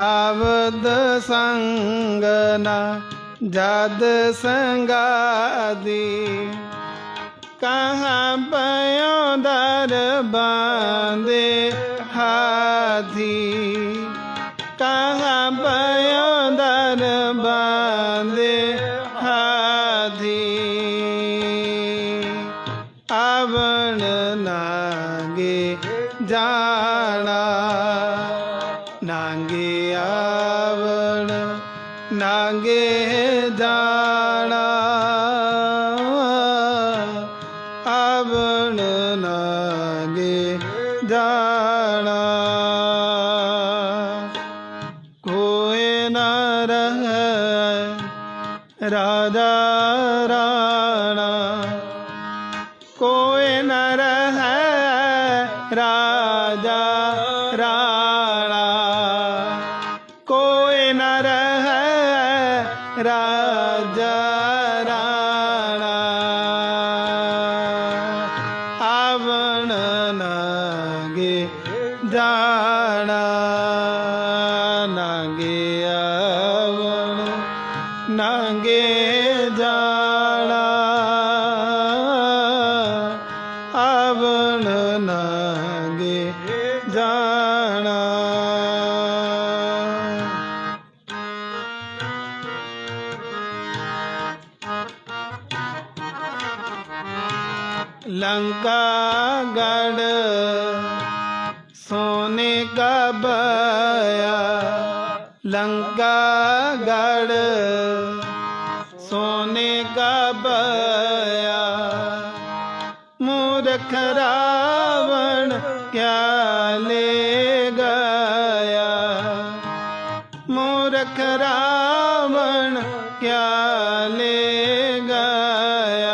ਆਵਦ ਸੰਗਨਾ ਜਦ ਸੰਗਾਦੀ। ਕਹਾਂ ਪਇਓ ਦਰ ਬਾਂਦੇ ਹਾਥੀ। ਕਹਾਂ ਪਇਓ ਦਰ ਬਾਂਦੇ ਹਾਥੀ। ਰਾਣਾ। ਕੋਇ ਨ ਰਹੈ ਰਾਜਾ ਰਾਣਾ। ਕੋਇ ਨ ਰਹੈ ਰਾਜਾ ਰਾਣਾ। ਆਵਣ ਨਾਗੇ ਜਾਣਾ। ਚਰਨ ਲੰਕਾ ਗੜ ਸੋਨੇ ਕਾ ਲੰਕਾ ਗੜ ਸੋਨੇ ਕਾ ਬਾਇਆ। क्या ले गया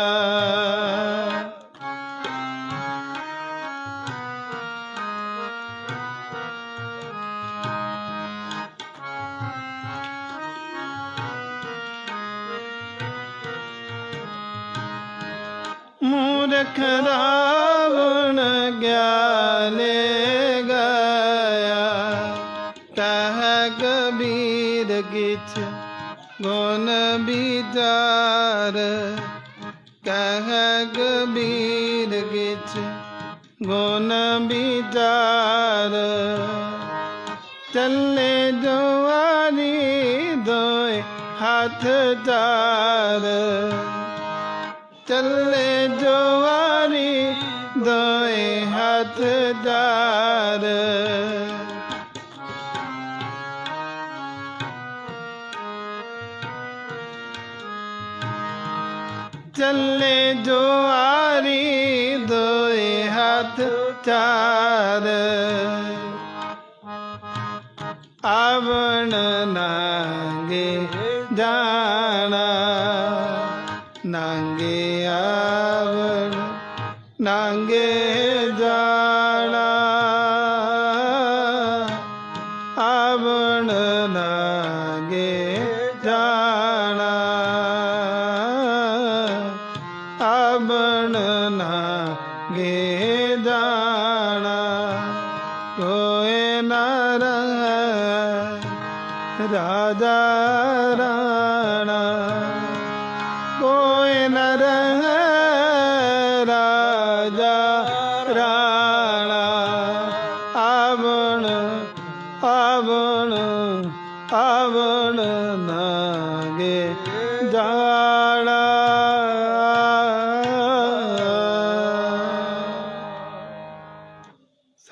मूर्ख रावण ज्ञाले ਵਿਚਾਰ ਕਹਿ ਗਬੀਰ ਗਿਚ ਗੁਣ ਵਿਚਾਰ। ਚੱਲੇ ਜਵਾਨੀ ਦੋਏ ਹੱਥ ਚਾਰ। ਚੱਲੇ ਜਵਾਨੀ ਦੋਏ ਹੱਥ ਚਾਰ। ਚਾਰ ਆਵਣ ਨਾਗੇ ਜਾਣਾ ਨਾਗੇ ਆਵਣ ਨਾਗੇ ਜਾਣਾ। ਆਵਣ ਨਾਗੇ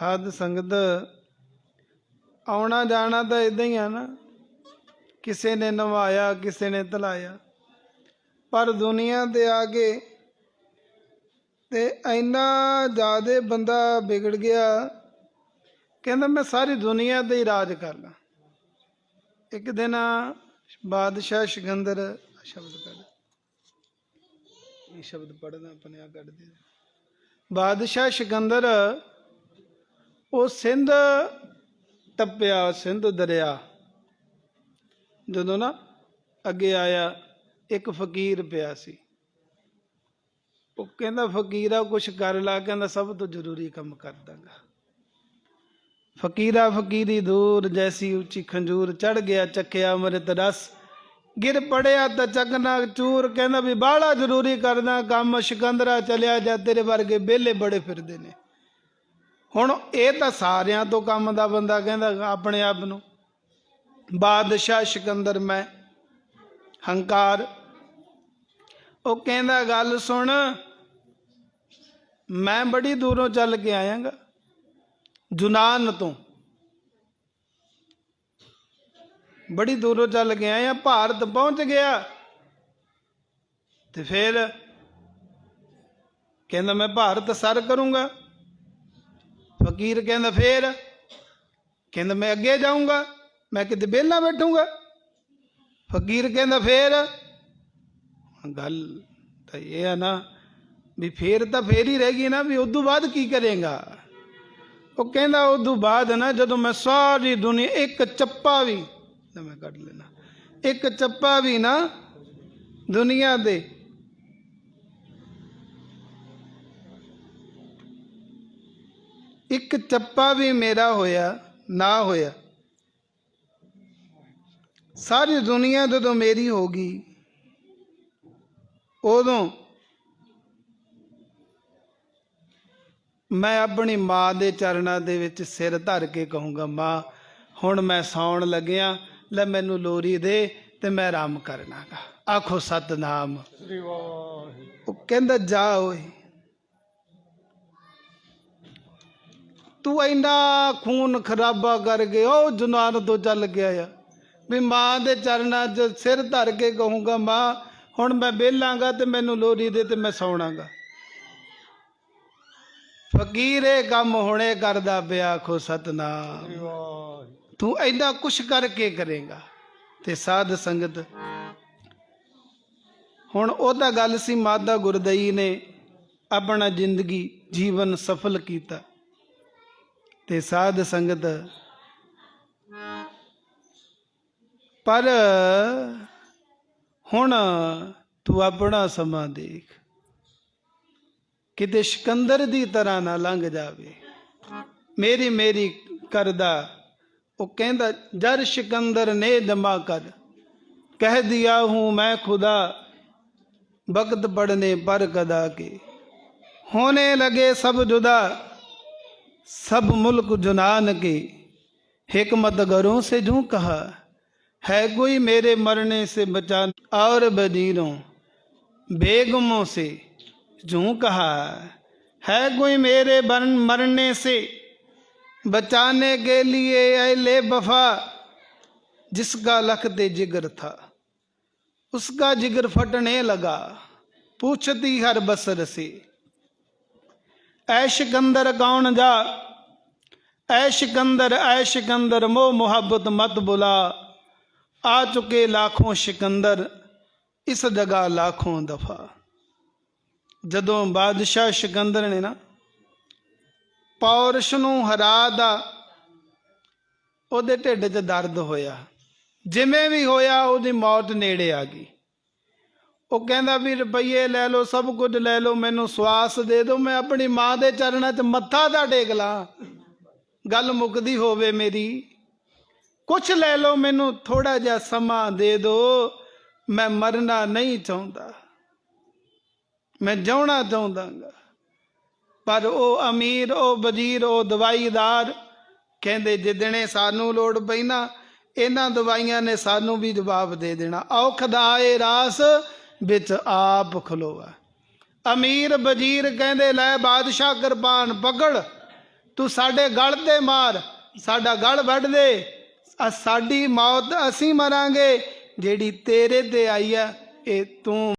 ਸਾਧ ਸੰਗਤ ਆਉਣਾ ਜਾਣਾ ਤਾਂ ਇਦਾਂ ਹੀ ਆ ਨਾ। ਕਿਸੇ ਨੇ ਨਵਾਇਆ, ਕਿਸੇ ਨੇ ਧਲਾਇਆ ਪਰ ਦੁਨੀਆ ਤੇ ਆ ਕੇ ਤੇ ਇੰਨਾ ਜ਼ਿਆਦੇ ਬੰਦਾ ਵਿਗੜ ਗਿਆ, ਕਹਿੰਦਾ ਮੈਂ ਸਾਰੀ ਦੁਨੀਆ ਤੇ ਹੀ ਰਾਜ ਕਰ ਲਾਂ। ਇੱਕ ਦਿਨ ਬਾਦਸ਼ਾਹ ਸਿਕੰਦਰ ਸ਼ਬਦ ਕੱਢ ਇਹ ਸ਼ਬਦ ਪੜਨਾ ਆਪਣੇ ਆ ਕੱਢ ਦੇ। ਬਾਦਸ਼ਾਹ ਸਿਕੰਦਰ ਉਹ ਸਿੰਧ ਟੱਪਿਆ, ਸਿੰਧ ਦਰਿਆ। ਜਦੋਂ ਨਾ ਅੱਗੇ ਆਇਆ, ਇੱਕ ਫਕੀਰ ਪਿਆ ਸੀ। ਉਹ ਕਹਿੰਦਾ, ਫਕੀਰਾ ਕੁਛ ਕਰ ਲਾ। ਕਹਿੰਦਾ, ਸਭ ਤੋਂ ਜ਼ਰੂਰੀ ਕੰਮ ਕਰ ਦਾਂਗਾ। ਫਕੀਰਾ ਫਕੀਰੀ ਦੂਰ, ਜੈਸੀ ਉੱਚੀ ਖੰਜੂਰ ਚੜ ਗਿਆ, ਚੱਕਿਆ ਅੰਮ੍ਰਿਤ ਰਸ। ਗਿਰ ਪੜਿਆ ਤਾਂ ਚੱਕਨਾ ਚੂਰ, ਕਹਿੰਦਾ ਵੀ ਬਾਹਲਾ ਜ਼ਰੂਰੀ ਕਰਦਾ, ਕੰਮ ਸ਼ਿਕੰਦਰਾ ਚਲਿਆ ਜਾ, ਤੇਰੇ ਵਰਗੇ ਬੇਲੇ ਬੜੇ ਫਿਰਦੇ ਨੇ। ਹੁਣ ਇਹ ਤਾਂ ਸਾਰਿਆਂ ਤੋਂ ਕੰਮ ਦਾ ਬੰਦਾ ਕਹਿੰਦਾ ਆਪਣੇ ਆਪ ਨੂੰ। ਬਾਦਸ਼ਾਹ ਸਿਕੰਦਰ ਮੈਂ, ਹੰਕਾਰ। ਉਹ ਕਹਿੰਦਾ, ਗੱਲ ਸੁਣ, ਮੈਂ ਬੜੀ ਦੂਰੋਂ ਚੱਲ ਕੇ ਆਇਆਗਾ, ਜੁਨਾਨ ਤੋਂ। ਬੜੀ ਦੂਰੋਂ ਚੱਲ ਕੇ ਆਇਆ, ਭਾਰਤ ਪਹੁੰਚ ਗਿਆ। ਤੇ ਫਿਰ ਕਹਿੰਦਾ, ਮੈਂ ਭਾਰਤ ਸਰ ਕਰੂੰਗਾ। ਫਕੀਰ ਕਹਿੰਦਾ, ਫੇਰ? ਕਹਿੰਦਾ, ਮੈਂ ਅੱਗੇ ਜਾਊਂਗਾ, ਮੈਂ ਕਿਤੇ ਵਿਹਲਾ ਬੈਠੂੰਗਾ। ਫਕੀਰ ਕਹਿੰਦਾ, ਫੇਰ? ਗੱਲ ਤਾਂ ਇਹ ਆ ਨਾ, ਵੀ ਫੇਰ ਤਾਂ ਫੇਰ ਹੀ ਰਹਿ ਗਈ ਨਾ, ਵੀ ਉਦੋਂ ਬਾਅਦ ਕੀ ਕਰੇਗਾ? ਉਹ ਕਹਿੰਦਾ, ਉਦੋਂ ਬਾਅਦ ਨਾ, ਜਦੋਂ ਮੈਂ ਸਾਰੀ ਦੁਨੀਆ, ਇੱਕ ਚੱਪਾ ਵੀ ਮੈਂ ਕੱਢ ਲੈਣਾ ਇੱਕ ਚੱਪਾ ਵੀ ਨਾ ਦੁਨੀਆ ਦੇ ਇੱਕ ਚੱਪਾ ਵੀ ਮੇਰਾ ਹੋਇਆ ਨਾ ਹੋਇਆ। ਸਾਰੀ ਦੁਨੀਆ ਜਦੋਂ ਮੇਰੀ ਹੋ ਗਈ ਉਦੋਂ ਮੈਂ ਆਪਣੀ ਮਾਂ ਦੇ ਚਰਨਾਂ ਦੇ ਵਿੱਚ ਸਿਰ ਧਰ ਕੇ ਕਹੂੰਗਾ ਮਾਂ ਹੁਣ ਮੈਂ ਸੌਣ ਲੱਗਿਆ ਲੈ ਮੈਨੂੰ ਲੋਰੀ ਦੇ ਤੇ ਮੈਂ ਆਰਾਮ ਕਰਨਾਗਾ ਆਖੋ ਸਤਨਾਮ। ਸ੍ਰੀ ਵਾਹਿਗੁਰੂ। ਉਹ ਕਹਿੰਦਾ ਜਾ ਓਏ। ਤੂੰ ਇੰਨਾ ਖੂਨ ਖਰਾਬਾ ਕਰ ਗਿਆ ਉਹ ਜੁਨਾਨ ਤੋਂ ਚੱਲ ਗਿਆ ਆ। ਵੀ ਮਾਂ ਦੇ ਚਰਨਾਂ 'ਚ ਸਿਰ ਧਰ ਕੇ ਕਹੂੰਗਾ ਮਾਂ ਹੁਣ ਮੈਂ ਬੇਲਾਂਗਾ ਤੇ ਮੈਨੂੰ ਲੋਰੀ ਦੇ ਤੇ ਮੈਂ ਸੌਣਾਗਾ। ਫਕੀਰ ਇਹ ਕੰਮ ਹੁਣੇ ਕਰਦਾ ਪਿਆ ਆਖੋ ਸਤਨਾਮ। ਤੂੰ ਇੰਨਾ ਕੁਛ ਕਰਕੇ ਕਰੇਗਾ ਤੇ ਸਾਧ ਸੰਗਤ ਹੁਣ ਉਹ ਤਾਂ ਗੱਲ ਸੀ ਮਾਦਾ ਗੁਰਦਈ ਨੇ ਆਪਣਾ ਜ਼ਿੰਦਗੀ ਜੀਵਨ ਸਫਲ ਕੀਤਾ। ਤੇ ਸਾਧ ਸੰਗਤ। ਪਰ ਹੁਣ ਤੂੰ ਆਪਣਾ ਸਮਾਂ ਦੇਖ। ਕਿਤੇ ਸਿਕੰਦਰ ਦੀ ਤਰ੍ਹਾਂ ਨਾ ਲੰਘ ਜਾਵੇ। ਮੇਰੀ ਮੇਰੀ ਕਰਦਾ। ਉਹ ਕਹਿੰਦਾ, ਜਰ ਸਿਕੰਦਰ ਨੇ ਦਮਾ ਕਰ। ਕਹਿ ਦਿਆ ਹੂੰ ਮੈਂ ਖੁਦਾ। ਬਖਤ ਪੜਨੇ ਪਰ ਕਦਾ ਕੇ। ਹੋਣੇ ਲਗੇ ਸਭ ਜੁਦਾ। सब मुल्क जुनान के हिकमत गरों से जू कहा, है कोई मेरे मरने से बचा और बजीरों बेगमों से जू कहा, है कोई मेरे बन मरने से बचाने के लिए अहले बफा जिसका लखते जिगर था, उसका जिगर फटने लगा, पूछती हर बसर से ਐਸ਼ ਗੰਦਰ ਗਾਉਣ ਜਾ। ਐਸ਼ ਗੰਦਰ ਐਸ਼ ਗੰਦਰ, ਮੋਹ ਮੁਹੱਬਤ ਮਤ ਬੁਲਾ। ਆ ਚੁਕੇ ਲੱਖੋਂ ਸ਼ਿਕੰਦਰ, ਇਸ ਜਗ੍ਹਾ ਲੱਖੋਂ ਦਫਾ। ਜਦੋਂ ਬਾਦਸ਼ਾਹ ਸ਼ਿਕੰਦਰ ਨੇ ਨਾ ਪੌਰਸ਼ ਨੂੰ ਹਰਾ ਦਾ ਉਹਦੇ ਢਿੱਡ 'ਚ ਦਰਦ ਹੋਇਆ। ਜਿਵੇਂ ਵੀ ਹੋਇਆ, ਉਹਦੀ ਮੌਤ ਨੇੜੇ ਆ ਗਈ। ਉਹ ਕਹਿੰਦਾ ਵੀ ਰੁਪਈਏ ਲੈ ਲਓ, ਸਭ ਕੁਝ ਲੈ ਲਓ, ਮੈਨੂੰ ਸਵਾਸ ਦੇ ਦਿਓ, ਮੈਂ ਆਪਣੀ ਮਾਂ ਦੇ ਚਰਨਾਂ 'ਚ ਮੱਥਾ ਤਾਂ ਟੇਕ ਲਾਂ। ਗੱਲ ਮੁੱਕਦੀ ਹੋਵੇ ਮੇਰੀ, ਕੁਛ ਲੈ ਲਓ, ਮੈਨੂੰ ਥੋੜਾ ਜਿਹਾ ਸਮਾਂ ਦੇ ਦਿਓ, ਮੈਂ ਮਰਨਾ ਨਹੀਂ ਚਾਹੁੰਦਾ। ਮੈਂ ਜਿਉਣਾ ਚਾਹੁੰਦਾਗਾ। ਪਰ ਉਹ ਅਮੀਰ, ਉਹ ਵਜ਼ੀਰ, ਉਹ ਦਵਾਈਦਾਰ ਕਹਿੰਦੇ, ਜਿੱਦਣੇ ਸਾਨੂੰ ਲੋੜ ਪਈ ਨਾ, ਇਹਨਾਂ ਦਵਾਈਆਂ ਨੇ ਸਾਨੂੰ ਵੀ ਜਵਾਬ ਦੇ ਦੇਣਾ। ਔਖਦਾ ਏ ਰਾਸ ਵਿੱਚ ਆਪ ਖਲੋਆ ਅਮੀਰ ਵਜ਼ੀਰ ਕਹਿੰਦੇ, ਲੈ ਬਾਦਸ਼ਾਹ ਕਿਰਪਾਨ ਪਕੜ, ਤੂੰ ਸਾਡੇ ਗਲ ਤੇ ਮਾਰ, ਸਾਡਾ ਗਲ ਵੱਢ ਦੇ ਸਾਡੀ ਮੌਤ ਅਸੀਂ ਮਰਾਂਗੇ, ਜਿਹੜੀ ਤੇਰੇ ਤੇ ਆਈ ਆ ਇਹ ਤੂੰ